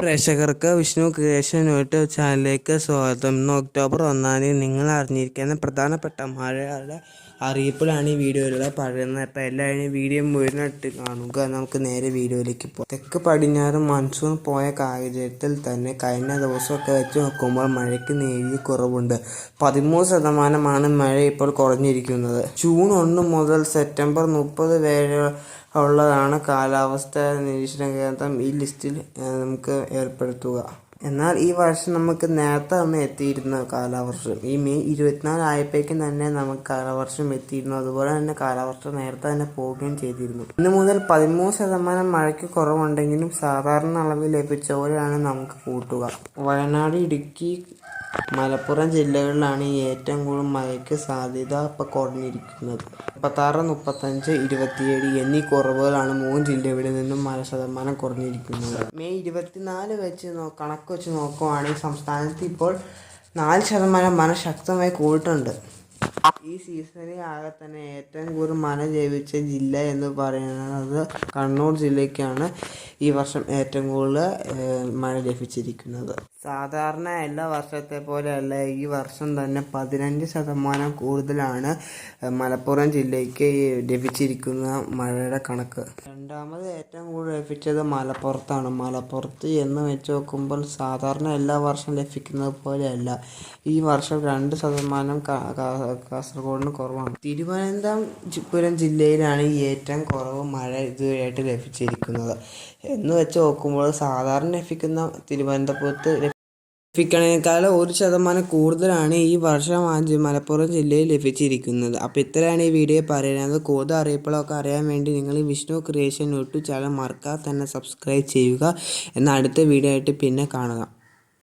പ്രേക്ഷകർക്ക് Vishnu creation YouTube ചാനലിലേക്ക് സ്വാഗതം. ഇന്ന് ഒക്ടോബർ ഒന്നാം തീയതി നിങ്ങൾ അറിഞ്ഞിരിക്കുന്ന പ്രധാനപ്പെട്ട മഴയുടെ അറിയിപ്പിലാണ് ഈ വീഡിയോയിലൂടെ പറയുന്നത്. അപ്പോൾ എല്ലാവരും വീഡിയോ മുഴുവനായിട്ട് കാണുക. നമുക്ക് നേരെ വീഡിയോയിലേക്ക് പോകാം തെക്ക് പടിഞ്ഞാറ് മൺസൂൺ പോയ സാഹചര്യത്തിൽ തന്നെ കഴിഞ്ഞ ദിവസമൊക്കെ വെച്ച് നോക്കുമ്പോൾ മഴയ്ക്ക് നേരിയ കുറവുണ്ട്. പതിമൂന്ന് ശതമാനമാണ് മഴ ഇപ്പോൾ കുറഞ്ഞിരിക്കുന്നത്. ജൂൺ ഒന്ന് മുതൽ സെപ്റ്റംബർ മുപ്പത് വരെ ഉള്ളതാണ് കാലാവസ്ഥ നിരീക്ഷണ കേന്ദ്രം ഈ ലിസ്റ്റിൽ നമുക്ക് ഏർപ്പെടുത്തുക. എന്നാൽ ഈ വർഷം നമുക്ക് നേരത്തെ തന്നെ എത്തിയിരുന്ന കാലവർഷം. ഈ മെയ് ഇരുപത്തിനാല് ആയപ്പോഴേക്കും തന്നെ നമുക്ക് കാലവർഷം എത്തിയിരുന്നു. അതുപോലെ തന്നെ കാലവർഷം നേരത്തെ തന്നെ പോവുകയും ചെയ്തിരുന്നു. ഇന്ന് മുതൽ പതിമൂന്ന് ശതമാനം മഴയ്ക്ക് കുറവുണ്ടെങ്കിലും സാധാരണ അളവിൽ ലഭിച്ച പോലെയാണ് നമുക്ക് കൂട്ടുക. വയനാട് ഇടുക്കി മലപ്പുറം ജില്ലകളിലാണ് ഏറ്റവും കൂടുതൽ മഴയ്ക്ക് സാധ്യത ഇപ്പോൾ കുറഞ്ഞിരിക്കുന്നത്. മുപ്പത്താറ് മുപ്പത്തഞ്ച് ഇരുപത്തിയേഴ് എന്നീ കുറവുകളാണ് മൂന്ന് ജില്ലകളിൽ നിന്നും മഴ ശതമാനം കുറഞ്ഞിരിക്കുന്നത്. മെയ് ഇരുപത്തിനാല് വെച്ച് നോ കണക്ക് വെച്ച് നോക്കുവാണെങ്കിൽ സംസ്ഥാനത്ത് ഇപ്പോൾ നാല് ശതമാനം മഴ ശക്തമായി കൂടിയിട്ടുണ്ട്. ഈ സീസണിൽ ആകെ തന്നെ ഏറ്റവും കൂടുതൽ മഴ ലഭിച്ച ജില്ല എന്ന് പറയുന്നത് കണ്ണൂർ ജില്ലയ്ക്കാണ്. ഈ വർഷം ഏറ്റവും കൂടുതൽ മഴ ലഭിച്ചിരിക്കുന്നത്. സാധാരണ എല്ലാ വർഷത്തെ പോലെയല്ല ഈ വർഷം തന്നെ പതിനഞ്ച് ശതമാനം കൂടുതലാണ് മലപ്പുറം ജില്ലയ്ക്ക് ലഭിച്ചിരിക്കുന്ന മഴയുടെ കണക്ക്. രണ്ടാമത് ഏറ്റവും കൂടുതൽ ലഭിച്ചത് മലപ്പുറത്താണ്. മലപ്പുറത്ത് എന്ന് വെച്ച് നോക്കുമ്പോൾ സാധാരണ എല്ലാ വർഷവും ലഭിക്കുന്നത് പോലെയല്ല. ഈ വർഷം രണ്ട് ശതമാനം കാസർഗോഡിന് കുറവാണ്. തിരുവനന്തപുരം ജില്ലയിലാണ് ഈ ഏറ്റവും കുറവ് മഴ ഇതുവരെയായിട്ട് ലഭിച്ചിരിക്കുന്നത്. എന്ന് വെച്ച് നോക്കുമ്പോൾ സാധാരണ ലഭിക്കുന്ന തിരുവനന്തപുരത്ത് ലഭിക്കണേക്കാൾ ഒരു ശതമാനം കൂടുതലാണ് ഈ വർഷം മലപ്പുറം ജില്ലയിൽ ലഭിച്ചിരിക്കുന്നത്. അപ്പോൾ ഇത്രയാണ് ഈ വീഡിയോ പറയുന്നത്. കൂടുതൽ അറിയിപ്പുകളൊക്കെ അറിയാൻ വേണ്ടി നിങ്ങൾ വിഷ്ണു ക്രിയേഷൻ യൂട്യൂബ് ചാനൽ മറക്കാതെ തന്നെ സബ്സ്ക്രൈബ് ചെയ്യുക. എന്നാൽ അടുത്ത വീഡിയോ ആയിട്ട് പിന്നെ കാണുക